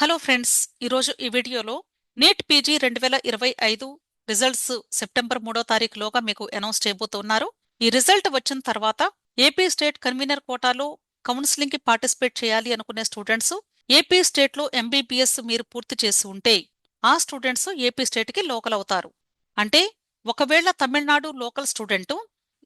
Hello friends ఈరోజు ఈ వీడియోలో నీట్ పీజీ రెండు వేల ఇరవై ఐదు రిజల్ట్స్ సెప్టెంబర్ మూడో తారీఖులోగా మీకు అనౌన్స్ చేయబోతున్నారు. ఈ రిజల్ట్ వచ్చిన తర్వాత ఏపీ స్టేట్ కన్వీనర్ కోటాలో కౌన్సిలింగ్కి పార్టిసిపేట్ చేయాలి అనుకునే స్టూడెంట్స్ ఏపీ స్టేట్లో ఎంబీబీఎస్ మీరు పూర్తి చేసి ఉంటే ఆ స్టూడెంట్స్ ఏపీ స్టేట్కి లోకల్ అవుతారు. అంటే ఒకవేళ తమిళనాడు లోకల్ స్టూడెంట్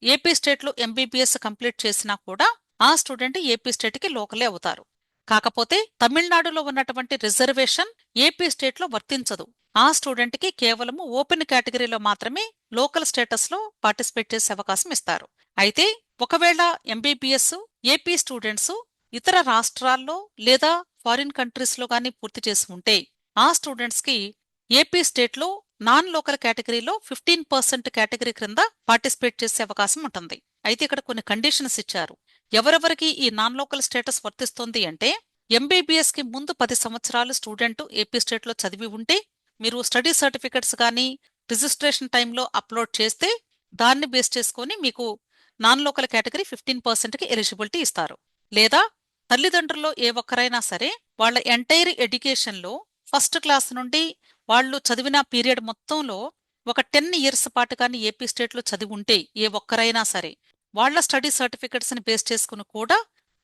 ఏపీ స్టేట్లో ఎంబీబీఎస్ కంప్లీట్ చేసినా కూడా ఆ స్టూడెంట్ ఏపీ స్టేట్కి లోకలే అవుతారు. కాకపోతే తమిళనాడులో ఉన్నటువంటి రిజర్వేషన్ ఏపీ స్టేట్లో వర్తించదు. ఆ స్టూడెంట్కి కేవలం ఓపెన్ కేటగిరీలో మాత్రమే లోకల్ స్టేటస్లో పార్టిసిపేట్ చేసే అవకాశం ఇస్తారు. అయితే ఒకవేళ ఎంబీబీఎస్ ఏపీ స్టూడెంట్స్ ఇతర రాష్ట్రాల్లో లేదా ఫారిన్ కంట్రీస్లో గాని పూర్తి చేసి ఉంటే ఆ స్టూడెంట్స్కి ఏపీ స్టేట్లో నాన్ లోకల్ కేటగిరీలో ఫిఫ్టీన్ పర్సెంట్ కేటగిరీ క్రింద పార్టిసిపేట్ చేసే అవకాశం ఉంటుంది. అయితే ఇక్కడ కొన్ని కండిషన్స్ ఇచ్చారు. ఎవరెవరికి ఈ నాన్ లోకల్ స్టేటస్ వర్తిస్తుంది అంటే ఎంబీబీఎస్కి ముందు పది సంవత్సరాలు స్టూడెంట్ ఏపీ స్టేట్లో చదివి ఉంటే మీరు స్టడీ సర్టిఫికెట్స్ కానీ రిజిస్ట్రేషన్ టైంలో అప్లోడ్ చేస్తే దాన్ని బేస్ చేసుకొని మీకు నాన్ లోకల్ కేటగిరీ ఫిఫ్టీన్ పర్సెంట్కి ఎలిజిబిలిటీ ఇస్తారు. లేదా తల్లిదండ్రుల్లో ఏ ఒక్కరైనా సరే వాళ్ళ ఎంటైర్ ఎడ్యుకేషన్లో ఫస్ట్ క్లాస్ నుండి వాళ్ళు చదివిన పీరియడ్ మొత్తంలో ఒక టెన్ ఇయర్స్ పాటు కానీ ఏపీ స్టేట్లో చదివి ఉంటే ఏ ఒక్కరైనా సరే వాళ్ళ స్టడీ సర్టిఫికెట్స్ని బేస్ చేసుకుని కూడా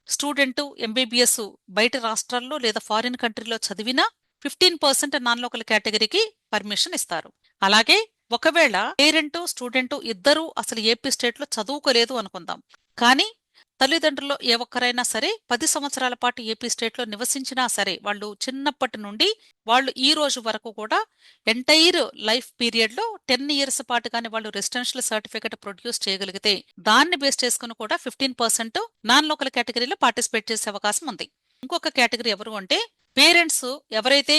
స్టూడెంట్ ఎంబీబీఎస్ బయట రాష్ట్రాల్లో లేదా ఫారిన్ కంట్రీలో చదివినా ఫిఫ్టీన్ పర్సెంట్ నాన్ లోకల్ కేటగిరీకి పర్మిషన్ ఇస్తారు. అలాగే ఒకవేళ పేరెంట్ స్టూడెంట్ ఇద్దరూ అసలు ఏపీ స్టేట్లో చదువుకోలేదు అనుకుందాం. కానీ తల్లిదండ్రులు ఏ ఒక్కరైనా సరే పది సంవత్సరాల పాటు ఏపీ స్టేట్లో నివసించినా సరే వాళ్ళు చిన్నప్పటి నుండి వాళ్ళు ఈ రోజు వరకు కూడా ఎంటైర్ లైఫ్ పీరియడ్లో టెన్ ఇయర్స్ పాటు కానీ వాళ్ళు రెసిడెన్షియల్ సర్టిఫికేట్ ప్రొడ్యూస్ చేయగలిగితే దాన్ని బేస్ చేసుకుని కూడా ఫిఫ్టీన్ పర్సెంట్ నాన్ లోకల్ కేటగిరీలో పార్టిసిపేట్ చేసే అవకాశం ఉంది. ఇంకొక కేటగిరీ ఎవరు అంటే పేరెంట్స్ ఎవరైతే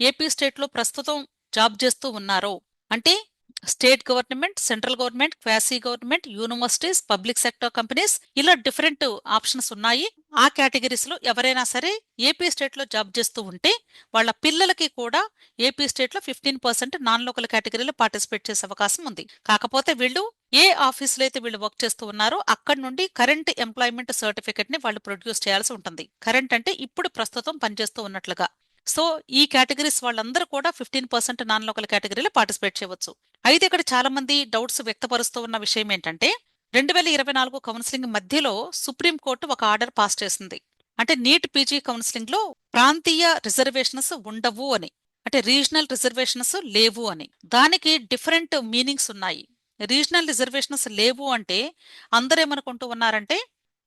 ఏపీ స్టేట్లో ప్రస్తుతం జాబ్ చేస్తూ ఉన్నారో అంటే state government central government quasi government universities public sector companies ఇలా డిఫరెంట్ ఆప్షన్స్ ఉన్నాయి. ఆ కేటగిరీస్లో ఎవరైనా సరే ఏపీ స్టేట్లో జాబ్ చేస్తూ ఉంటే వాళ్ళ పిల్లలకి కూడా ఏపీ స్టేట్లో ఫిఫ్టీన్ పర్సెంట్ నాన్ లోకల్ కేటగిరీలో పార్టిసిపేట్ చేసే అవకాశం ఉంది. కాకపోతే వీళ్ళు ఏ ఆఫీసులో అయితే వీళ్ళు వర్క్ చేస్తూ ఉన్నారో అక్కడ నుండి కరెంట్ ఎంప్లాయ్మెంట్ సర్టిఫికెట్ని వాళ్ళు ప్రొడ్యూస్ చేయాల్సి ఉంటుంది. కరెంట్ అంటే ఇప్పుడు ప్రస్తుతం పనిచేస్తూ ఉన్నట్లుగా. సో ఈ కేటగిరీస్ వాళ్ళందరూ కూడా ఫిఫ్టీన్ పర్సెంట్ నాన్ లోకల్ కేటగిరీలో పార్టిసిపేట్ చేయవచ్చు. అయితే ఇక్కడ చాలా మంది డౌట్స్ వ్యక్తపరుస్తూ ఉన్న విషయం ఏంటంటే రెండు వేల ఇరవై నాలుగు కౌన్సిలింగ్ మధ్యలో సుప్రీంకోర్టు ఒక ఆర్డర్ పాస్ చేసింది. అంటే నీట్ పీజీ కౌన్సిలింగ్లో ప్రాంతీయ రిజర్వేషన్స్ ఉండవు అని అంటే రీజనల్ రిజర్వేషన్స్ లేవు అని. దానికి డిఫరెంట్ మీనింగ్స్ ఉన్నాయి. రీజనల్ రిజర్వేషన్స్ లేవు అంటే అందరేమనుకుంటూ ఉన్నారంటే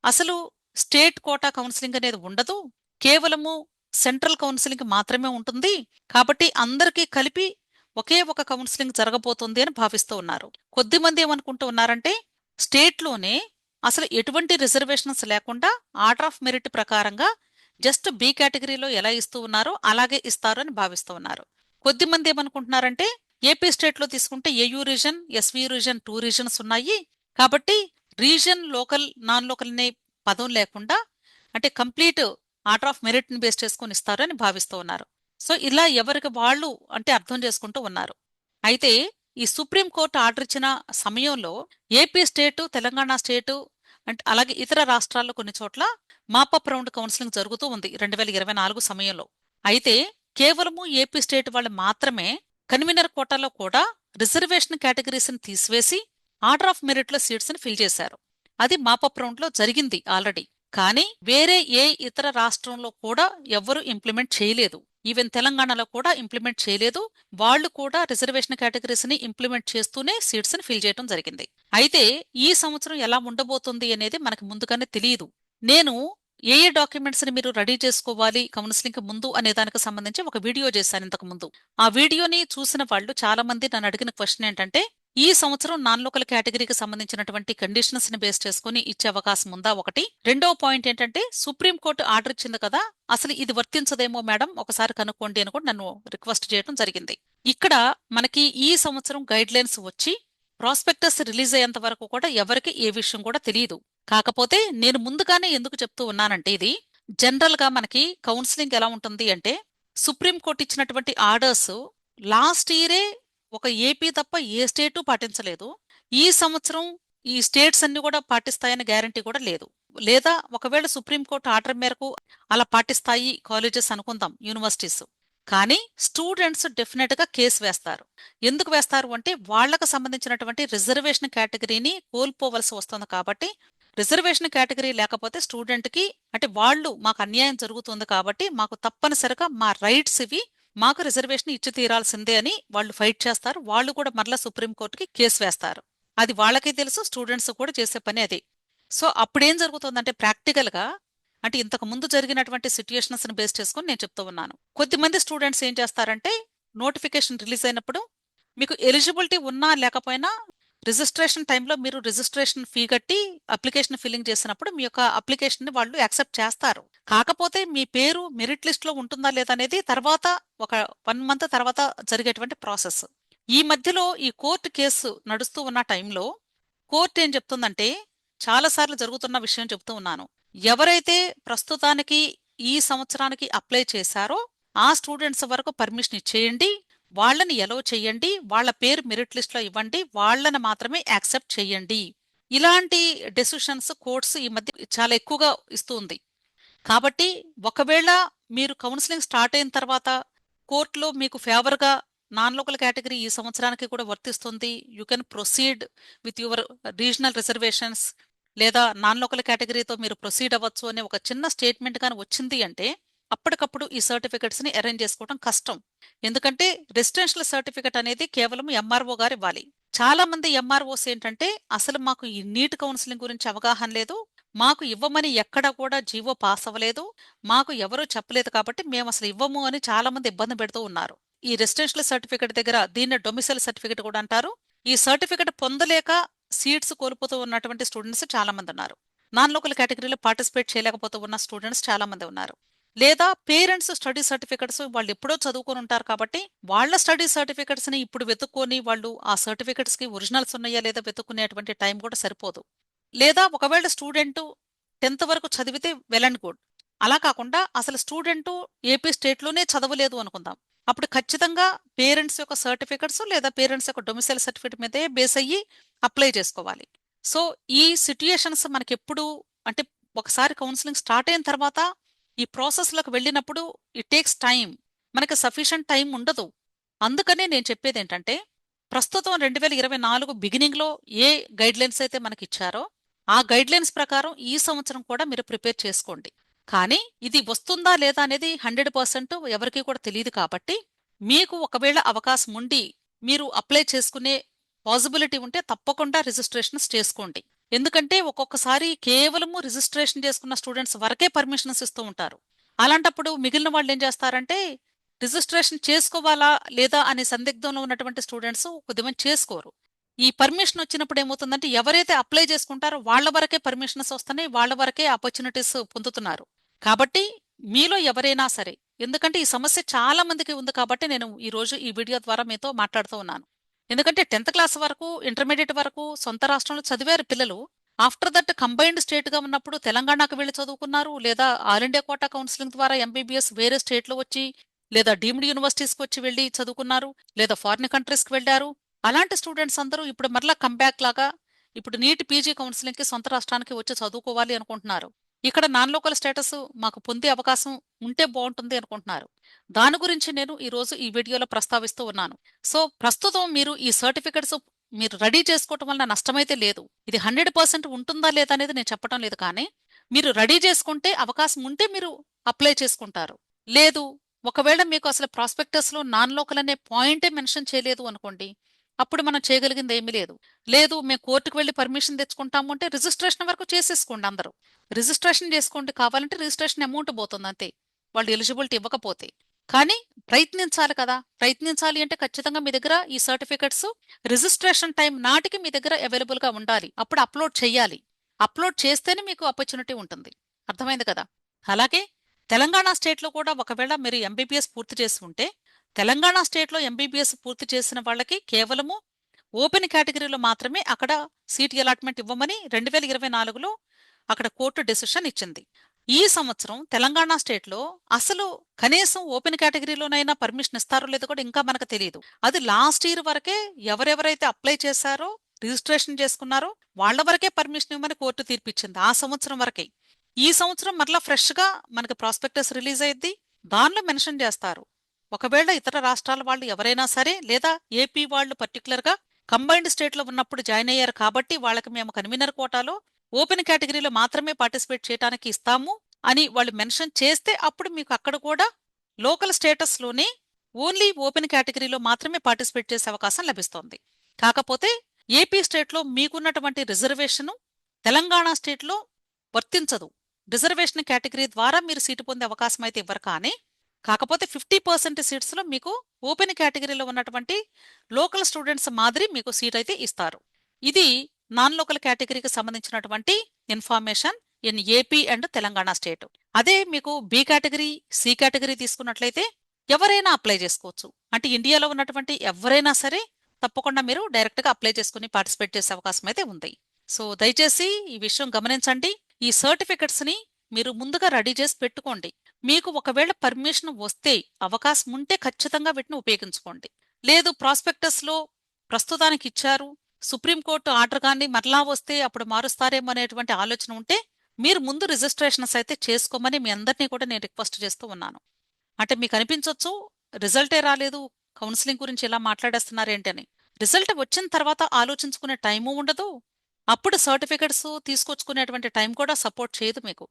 అసలు స్టేట్ కోటా కౌన్సిలింగ్ అనేది ఉండదు. కేవలము సెంట్రల్ కౌన్సిలింగ్ మాత్రమే ఉంటుంది. కాబట్టి అందరికీ కలిపి ఒకే ఒక కౌన్సిలింగ్ జరగబోతుంది అని భావిస్తూ ఉన్నారు. కొద్దిమంది ఏమనుకుంటూ ఉన్నారంటే స్టేట్లోనే అసలు ఎటువంటి రిజర్వేషన్స్ లేకుండా ఆర్డర్ ఆఫ్ మెరిట్ ప్రకారంగా జస్ట్ బి కేటగిరీలో ఎలా ఇస్తూ ఉన్నారో అలాగే ఇస్తారు అని భావిస్తూ ఉన్నారు. కొద్దిమంది ఏమనుకుంటున్నారంటే ఏపీ స్టేట్లో తీసుకుంటే AU region SV region two regions ఉన్నాయి. కాబట్టి రీజన్ లోకల్ నాన్ లోకల్ అనే పదం లేకుండా అంటే కంప్లీట్ ఆర్డర్ ఆఫ్ మెరిట్ని బేస్ బేస్ ఇస్తారు ఇస్తారని భావిస్తూ ఉన్నారు. సో ఇలా ఎవరికి వాళ్ళు అంటే అర్థం చేసుకుంటూ ఉన్నారు. అయితే ఈ సుప్రీంకోర్టు ఆర్డర్ ఇచ్చిన సమయంలో ఏపీ స్టేటు తెలంగాణ స్టేటు అంటే అలాగే ఇతర రాష్ట్రాల్లో కొన్ని చోట్ల మాపప్ రౌండ్ కౌన్సిలింగ్ జరుగుతూ ఉంది రెండు వేల ఇరవై నాలుగు సమయంలో. అయితే కేవలము ఏపీ స్టేట్ వాళ్ళు మాత్రమే కన్వీనర్ కోటాలో కూడా రిజర్వేషన్ కేటగిరీస్ని తీసివేసి ఆర్డర్ ఆఫ్ మెరిట్లో సీట్స్ని సీట్స్ని ఫిల్ చేశారు. అది మాపప్ రౌండ్లో జరిగింది ఆల్రెడీ. కానీ వేరే ఏ ఇతర రాష్ట్రంలో కూడా ఎవ్వరు ఇంప్లిమెంట్ చేయలేదు. ఈవెన్ తెలంగాణలో కూడా ఇంప్లిమెంట్ చేయలేదు. వాళ్ళు కూడా రిజర్వేషన్ కేటగిరీస్ని ఇంప్లిమెంట్ చేస్తూనే సీట్స్ని ఫిల్ చేయడం జరిగింది. అయితే ఈ సంవత్సరం ఎలా ఉండబోతుంది అనేది మనకు ముందుగానే తెలియదు. నేను ఏ ఏ డాక్యుమెంట్స్ని మీరు రెడీ చేసుకోవాలి కౌన్సిలింగ్ ముందు అనే దానికి సంబంధించి ఒక వీడియో చేశాను ఇంతకు ముందు. ఆ వీడియోని చూసిన వాళ్ళు చాలా మంది నన్ను అడిగిన క్వశ్చన్ ఏంటంటే ఈ సంవత్సరం నాన్ లోకల్ కేటగిరీకి సంబంధించినటువంటి కండిషన్స్ని బేస్ చేసుకుని ఇచ్చే అవకాశం ఉందా? ఒకటి. రెండవ పాయింట్ ఏంటంటే సుప్రీంకోర్టు ఆర్డర్ ఇచ్చింది కదా అసలు ఇది వర్తించదేమో మేడం? ఒకసారి కనుక్కోండి అని కూడా నన్ను రిక్వెస్ట్ చేయడం జరిగింది. ఇక్కడ మనకి ఈ సంవత్సరం గైడ్ లైన్స్ వచ్చి ప్రాస్పెక్టస్ రిలీజ్ అయ్యేంత వరకు కూడా ఎవరికి ఏ విషయం కూడా తెలియదు. కాకపోతే నేను ముందుగానే ఎందుకు చెప్తూ ఉన్నానంటే ఇది జనరల్గా మనకి కౌన్సిలింగ్ ఎలా ఉంటుంది అంటే సుప్రీంకోర్టు ఇచ్చినటువంటి ఆర్డర్స్ లాస్ట్ ఇయరే ఒక ఏపీ తప్ప ఏ స్టేటు పాటించలేదు. ఈ సంవత్సరం ఈ స్టేట్స్ అన్ని కూడా పాటిస్తాయని గ్యారంటీ కూడా లేదు. లేదా ఒకవేళ సుప్రీంకోర్టు ఆర్డర్ మేరకు అలా పాటిస్తాయి కాలేజెస్ అనుకుందాం యూనివర్సిటీస్. కానీ స్టూడెంట్స్ డెఫినెట్గా కేసు వేస్తారు. ఎందుకు వేస్తారు అంటే వాళ్ళకు సంబంధించినటువంటి రిజర్వేషన్ కేటగిరీని కోల్పోవలసి వస్తుంది కాబట్టి రిజర్వేషన్ కేటగిరీ లేకపోతే స్టూడెంట్కి అంటే వాళ్ళు మాకు అన్యాయం జరుగుతుంది కాబట్టి మాకు తప్పనిసరిగా మా రైట్స్ ఇవి మాకు రిజర్వేషన్ ఇచ్చి తీరాల్సిందే అని వాళ్ళు ఫైట్ చేస్తారు. వాళ్ళు కూడా మరలా సుప్రీంకోర్టుకి కేసు వేస్తారు. అది వాళ్ళకి తెలుసు స్టూడెంట్స్ కూడా చేసే పని అది. సో అప్పుడేం జరుగుతుందంటే ప్రాక్టికల్గా అంటే ఇంతకు ముందు జరిగినటువంటి సిచ్యుయేషన్స్ని బేస్ చేసుకొని నేను చెప్తూ ఉన్నాను. కొద్దిమంది స్టూడెంట్స్ ఏం చేస్తారంటే నోటిఫికేషన్ రిలీజ్ అయినప్పుడు మీకు ఎలిజిబిలిటీ ఉన్నా లేకపోయినా రిజిస్ట్రేషన్ టైంలో మీరు రిజిస్ట్రేషన్ ఫీ కట్టి అప్లికేషన్ ఫిల్లింగ్ చేసినప్పుడు మీ యొక్క అప్లికేషన్ని వాళ్ళు యాక్సెప్ట్ చేస్తారు. కాకపోతే మీ పేరు మెరిట్ లిస్ట్లో ఉంటుందా లేదా అనేది తర్వాత ఒక వన్ మంత్ తర్వాత జరిగేటువంటి ప్రాసెస్. ఈ మధ్యలో ఈ కోర్టు కేసు నడుస్తూ ఉన్న టైంలో కోర్టు ఏం చెప్తుందంటే చాలాసార్లు జరుగుతున్న విషయం చెప్తూ ఉన్నాను. ఎవరైతే ప్రస్తుతానికి ఈ సంవత్సరానికి అప్లై చేశారో ఆ స్టూడెంట్స్ వరకు పర్మిషన్ ఇచ్చేయండి. వాళ్ళని ఎలో చేయండి వాళ్ళ పేరు మెరిట్ లిస్ట్లో ఇవ్వండి వాళ్ళని మాత్రమే యాక్సెప్ట్ చేయండి. ఇలాంటి డెసిషన్స్ కోర్ట్స్ ఈ మధ్య చాలా ఎక్కువగా ఇస్తూ ఉంది. కాబట్టి ఒకవేళ మీరు కౌన్సిలింగ్ స్టార్ట్ అయిన తర్వాత కోర్టులో మీకు ఫేవర్గా నాన్ లోకల్ కేటగిరీ ఈ సంవత్సరానికి కూడా వర్తిస్తుంది. You can proceed with your regional reservations లేదా నాన్ లోకల్ కేటగిరీతో మీరు ప్రొసీడ్ అవ్వచ్చు అనే ఒక చిన్న స్టేట్మెంట్ కానీ వచ్చింది అంటే అప్పటికప్పుడు ఈ సర్టిఫికెట్స్ని అరేంజ్ చేసుకోవడం కష్టం. ఎందుకంటే రెసిడెన్షియల్ సర్టిఫికెట్ అనేది కేవలం ఎంఆర్ఓ గారు ఇవ్వాలి. చాలా మంది ఎంఆర్ఓస్ ఏంటంటే అసలు మాకు ఈ నీట్ కౌన్సిలింగ్ గురించి అవగాహన లేదు. మాకు ఇవ్వమని ఎక్కడ కూడా జీవో పాస్ అవ్వలేదు. మాకు ఎవరూ చెప్పలేదు కాబట్టి మేము అసలు ఇవ్వము అని చాలా మంది ఇబ్బంది పెడుతూ ఉన్నారు. ఈ రెసిడెన్షియల్ సర్టిఫికెట్ దగ్గర దీన్ని డొమిసైల్ సర్టిఫికెట్ కూడా అంటారు. ఈ సర్టిఫికెట్ పొందలేక సీట్స్ కోల్పోతూ ఉన్నటువంటి స్టూడెంట్స్ చాలా మంది ఉన్నారు. నాన్ లోకల్ కేటగిరీలో పార్టిసిపేట్ చేయలేకపోతూ ఉన్న స్టూడెంట్స్ చాలా మంది ఉన్నారు. లేదా పేరెంట్స్ స్టడీ సర్టిఫికెట్స్ వాళ్ళు ఎప్పుడో చదువుకొని ఉంటారు కాబట్టి వాళ్ళ స్టడీ సర్టిఫికెట్స్ని ఇప్పుడు వెతుక్కొని వాళ్ళు ఆ సర్టిఫికెట్స్కి ఒరిజినల్స్ ఉన్నాయా లేదా వెతుక్కునేటువంటి టైం కూడా సరిపోదు. లేదా ఒకవేళ స్టూడెంట్ టెన్త్ వరకు చదివితే వెల్ అండ్ గుడ్. అలా కాకుండా అసలు స్టూడెంట్ ఏపీ స్టేట్లోనే చదవలేదు అనుకుందాం. అప్పుడు ఖచ్చితంగా పేరెంట్స్ యొక్క సర్టిఫికెట్స్ లేదా పేరెంట్స్ యొక్క డొమిసైల్ సర్టిఫికెట్ మీదే బేస్ అయ్యి అప్లై చేసుకోవాలి. సో ఈ సిట్యుయేషన్స్ మనకి ఎప్పుడు అంటే ఒకసారి కౌన్సిలింగ్ స్టార్ట్ అయిన తర్వాత ఈ ప్రాసెస్లోకి వెళ్ళినప్పుడు ఇట్ టేక్స్ టైం మనకి సఫిషియంట్ టైం ఉండదు. అందుకనే నేను చెప్పేది ఏంటంటే ప్రస్తుతం రెండు వేల ఇరవై నాలుగు బిగినింగ్లో ఏ గైడ్లైన్స్ అయితే మనకి ఇచ్చారో ఆ గైడ్లైన్స్ ప్రకారం ఈ సంవత్సరం కూడా మీరు ప్రిపేర్ చేసుకోండి. కానీ ఇది వస్తుందా లేదా అనేది హండ్రెడ్ పర్సెంట్ ఎవరికి కూడా తెలియదు కాబట్టి మీకు ఒకవేళ అవకాశం ఉండి మీరు అప్లై చేసుకునే పాసిబిలిటీ ఉంటే తప్పకుండా రిజిస్ట్రేషన్స్ చేసుకోండి. ఎందుకంటే ఒక్కొక్కసారి కేవలము రిజిస్ట్రేషన్ చేసుకున్న స్టూడెంట్స్ వరకే పర్మిషన్స్ ఇస్తూ ఉంటారు. అలాంటప్పుడు మిగిలిన వాళ్ళు ఏం చేస్తారంటే రిజిస్ట్రేషన్ చేసుకోవాలా లేదా అనే సందిగ్ధంలో ఉన్నటువంటి స్టూడెంట్స్ కొద్దిమంది చేసుకోరు. ఈ పర్మిషన్ వచ్చినప్పుడు ఏమవుతుందంటే ఎవరైతే అప్లై చేసుకుంటారో వాళ్ళ వరకే పర్మిషన్స్ వస్తున్నాయి వాళ్ళ వరకే ఆపర్చునిటీస్ పొందుతున్నారు. కాబట్టి మీలో ఎవరైనా సరే ఎందుకంటే ఈ సమస్య చాలా మందికి ఉంది కాబట్టి నేను ఈ రోజు ఈ వీడియో ద్వారా మీతో మాట్లాడుతూ ఉన్నాను. ఎందుకంటే టెన్త్ క్లాస్ వరకు ఇంటర్మీడియట్ వరకు సొంత రాష్ట్రంలో చదివారు పిల్లలు. ఆఫ్టర్ దట్ కంబైన్డ్ స్టేట్గా ఉన్నప్పుడు తెలంగాణకు వెళ్ళి చదువుకున్నారు లేదా ఆల్ ఇండియా కోటా కౌన్సిలింగ్ ద్వారా ఎంబీబీఎస్ వేరే స్టేట్లో వచ్చి లేదా డీమ్డ్ యూనివర్సిటీస్కి వచ్చి వెళ్ళి చదువుకున్నారు లేదా ఫారిన్ కంట్రీస్కి వెళ్ళారు. అలాంటి స్టూడెంట్స్ అందరూ ఇప్పుడు మరలా కంబ్యాక్ లాగా ఇప్పుడు నీట్ పీజీ కౌన్సిలింగ్కి సొంత రాష్ట్రానికి వచ్చి చదువుకోవాలి అనుకుంటున్నారు. ఇక్కడ నాన్ లోకల్ స్టేటస్ మాకు పొందే అవకాశం ఉంటే బాగుంటుంది అనుకుంటున్నారు. దాని గురించి నేను ఈ రోజు ఈ వీడియోలో ప్రస్తావిస్తూ ఉన్నాను. సో ప్రస్తుతం మీరు ఈ సర్టిఫికెట్స్ మీరు రెడీ చేసుకోవటం వల్ల నష్టమైతే లేదు. ఇది హండ్రెడ్ పర్సెంట్ ఉంటుందా లేదా అనేది నేను చెప్పడం లేదు కానీ మీరు రెడీ చేసుకుంటే అవకాశం ఉంటే మీరు అప్లై చేసుకుంటారు. లేదు ఒకవేళ మీకు అసలు ప్రాస్పెక్టస్లో నాన్ లోకల్ అనే పాయింటే మెన్షన్ చేయలేదు అనుకోండి అప్పుడు మనం చేయగలిగింది ఏమీ లేదు. లేదు మేము కోర్టుకు వెళ్ళి పర్మిషన్ తెచ్చుకుంటాము అంటే రిజిస్ట్రేషన్ వరకు చేసేసుకోండి అందరూ. రిజిస్ట్రేషన్ చేసుకోండి కావాలంటే రిజిస్ట్రేషన్ అమౌంట్ పోతుంది అంతే. వాళ్ళు ఎలిజిబిలిటీ ఇవ్వకపోతే. కానీ ప్రయత్నించాలి కదా. ప్రయత్నించాలి అంటే ఖచ్చితంగా మీ దగ్గర ఈ సర్టిఫికెట్స్ రిజిస్ట్రేషన్ టైం నాటికి మీ దగ్గర అవైలబుల్గా ఉండాలి. అప్పుడు అప్లోడ్ చేయాలి. అప్లోడ్ చేస్తేనే మీకు ఆపర్చునిటీ ఉంటుంది. అర్థమైంది కదా? అలాగే తెలంగాణ స్టేట్లో కూడా ఒకవేళ మీరు ఎంబీబీఎస్ పూర్తి చేసి ఉంటే తెలంగాణ స్టేట్లో ఎంబీబీఎస్ పూర్తి చేసిన వాళ్ళకి కేవలము ఓపెన్ కేటగిరీలో మాత్రమే అక్కడ సీట్ అలాట్మెంట్ ఇవ్వమని రెండు వేల ఇరవై నాలుగులో అక్కడ కోర్టు డెసిషన్ ఇచ్చింది. ఈ సంవత్సరం తెలంగాణ స్టేట్లో అసలు కనీసం ఓపెన్ కేటగిరీలోనైనా పర్మిషన్ ఇస్తారో లేదో కూడా ఇంకా మనకు తెలియదు అది లాస్ట్ ఇయర్ వరకే ఎవరెవరైతే అప్లై చేశారో రిజిస్ట్రేషన్ చేసుకున్నారో వాళ్ళ వరకే పర్మిషన్ ఇవ్వమని కోర్టు తీర్పిచ్చింది ఆ సంవత్సరం వరకే. ఈ సంవత్సరం మరలా ఫ్రెష్గా మనకి ప్రాస్పెక్టస్ రిలీజ్ అయ్యింది దానిలో మెన్షన్ చేస్తారు. ఒకవేళ ఇతర రాష్ట్రాల వాళ్ళు ఎవరైనా సరే లేదా ఏపీ వాళ్ళు పర్టికులర్గా కంబైన్డ్ స్టేట్లో ఉన్నప్పుడు జాయిన్ అయ్యారు కాబట్టి వాళ్ళకి మేము కన్వీనర్ కోటాలో ఓపెన్ కేటగిరీలో మాత్రమే పార్టిసిపేట్ చేయడానికి ఇస్తాము అని వాళ్ళు మెన్షన్ చేస్తే అప్పుడు మీకు అక్కడ కూడా లోకల్ స్టేటస్లోనే ఓన్లీ ఓపెన్ కేటగిరీలో మాత్రమే పార్టిసిపేట్ చేసే అవకాశం లభిస్తోంది. కాకపోతే ఏపీ స్టేట్లో మీకున్నటువంటి రిజర్వేషను తెలంగాణ స్టేట్లో వర్తించదు. రిజర్వేషన్ కేటగిరీ ద్వారా మీరు సీటు పొందే అవకాశం అయితే ఇవ్వరు కానీ కాకపోతే ఫిఫ్టీ పర్సెంట్ సీట్స్లో మీకు ఓపెన్ కేటగిరీలో ఉన్నటువంటి లోకల్ స్టూడెంట్స్ మాదిరి మీకు సీట్ అయితే ఇస్తారు. ఇది నాన్ లోకల్ కేటగిరీకి సంబంధించినటువంటి information in AP and Telangana state. అదే మీకు బి కేటగిరీ సి కేటగిరీ తీసుకున్నట్లయితే ఎవరైనా అప్లై చేసుకోవచ్చు. అంటే ఇండియాలో ఉన్నటువంటి ఎవరైనా సరే తప్పకుండా మీరు డైరెక్ట్గా అప్లై చేసుకుని పార్టిసిపేట్ చేసే అవకాశం అయితే ఉంది. సో దయచేసి ఈ విషయం గమనించండి. ఈ సర్టిఫికెట్స్ని మీరు ముందుగా రెడీ చేసి పెట్టుకోండి. మీకు ఒకవేళ పర్మిషన్ వస్తే అవకాశం ఉంటే ఖచ్చితంగా వీటిని ఉపయోగించుకోండి. లేదు ప్రాస్పెక్టస్లో ప్రస్తుతానికి ఇచ్చారు సుప్రీంకోర్టు ఆర్డర్ కానీ మరలా వస్తే అప్పుడు మారుస్తారేమో అనేటువంటి ఆలోచన ఉంటే మీరు ముందు రిజిస్ట్రేషన్స్ అయితే చేసుకోమని మీ అందరినీ కూడా నేను రిక్వెస్ట్ చేస్తూ ఉన్నాను. అంటే మీకు అనిపించవచ్చు రిజల్టే రాలేదు కౌన్సిలింగ్ గురించి ఇలా మాట్లాడేస్తున్నారు ఏంటని రిజల్ట్ వచ్చిన తర్వాత ఆలోచించుకునే టైము ఉండదు అప్పుడు సర్టిఫికెట్స్ తీసుకొచ్చుకునేటువంటి టైం కూడా సపోర్ట్ చేయదు మీకు.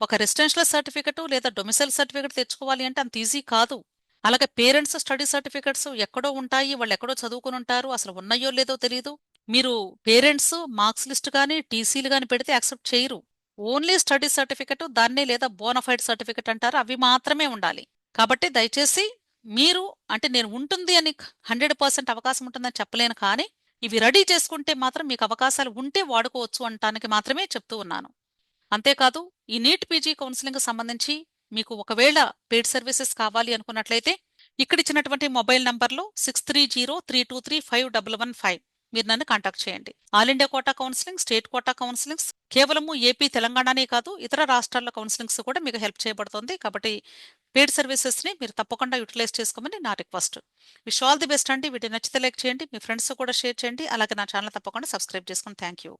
ఒక రెసిడెన్షియల్ సర్టిఫికెట్ లేదా డొమిసైల్ సర్టిఫికెట్ తెచ్చుకోవాలి అంటే అంత ఈజీ కాదు. అలాగే పేరెంట్స్ స్టడీ సర్టిఫికెట్స్ ఎక్కడో ఉంటాయి వాళ్ళు ఎక్కడో చదువుకుని ఉంటారు అసలు ఉన్నాయో లేదో తెలియదు మీరు పేరెంట్స్ మార్క్స్ లిస్ట్ కానీ టీసీలు కానీ పెడితే యాక్సెప్ట్ చేయరు. ఓన్లీ స్టడీ సర్టిఫికెట్ దాన్నే లేదా బోనఫైడ్ సర్టిఫికెట్ అంటారు అవి మాత్రమే ఉండాలి. కాబట్టి దయచేసి మీరు అంటే నేను ఉంటుంది అని హండ్రెడ్ పర్సెంట్ అవకాశం ఉంటుందని చెప్పలేను కానీ ఇవి రెడీ చేసుకుంటే మాత్రం మీకు అవకాశాలు ఉంటే వాడుకోవచ్చు అనటానికి మాత్రమే చెప్తూ ఉన్నాను. అంతేకాదు ఈ నీట్ పీజీ కౌన్సిలింగ్ సంబంధించి మీకు ఒకవేళ పెయిడ్ సర్వీసెస్ కావాలి అనుకున్నట్లయితే ఇక్కడ ఇచ్చినటువంటి మొబైల్ నంబర్లో six three zero three two three five double one five మీరు నన్ను కాంటాక్ట్ చేయండి. All India quota counselling state quota counsellings కేవలము ఏపీ తెలంగాణనే కాదు ఇతర రాష్ట్రాల కౌన్సిలింగ్స్ కూడా మీకు హెల్ప్ చేయబడుతుంది. కాబట్టి పెయిడ్ సర్వీసెస్ని మీరు తప్పకుండా యూటిలైజ్ చేసుకోమని నా request wish all the best అండి. వీటి నచ్చితే లైక్ చేయండి. మీ ఫ్రెండ్స్ కూడా షేర్ చేయండి. అలాగే నా ఛానల్ తప్పకుండా సబ్స్క్రైబ్ చేసుకుని థ్యాంక్ యూ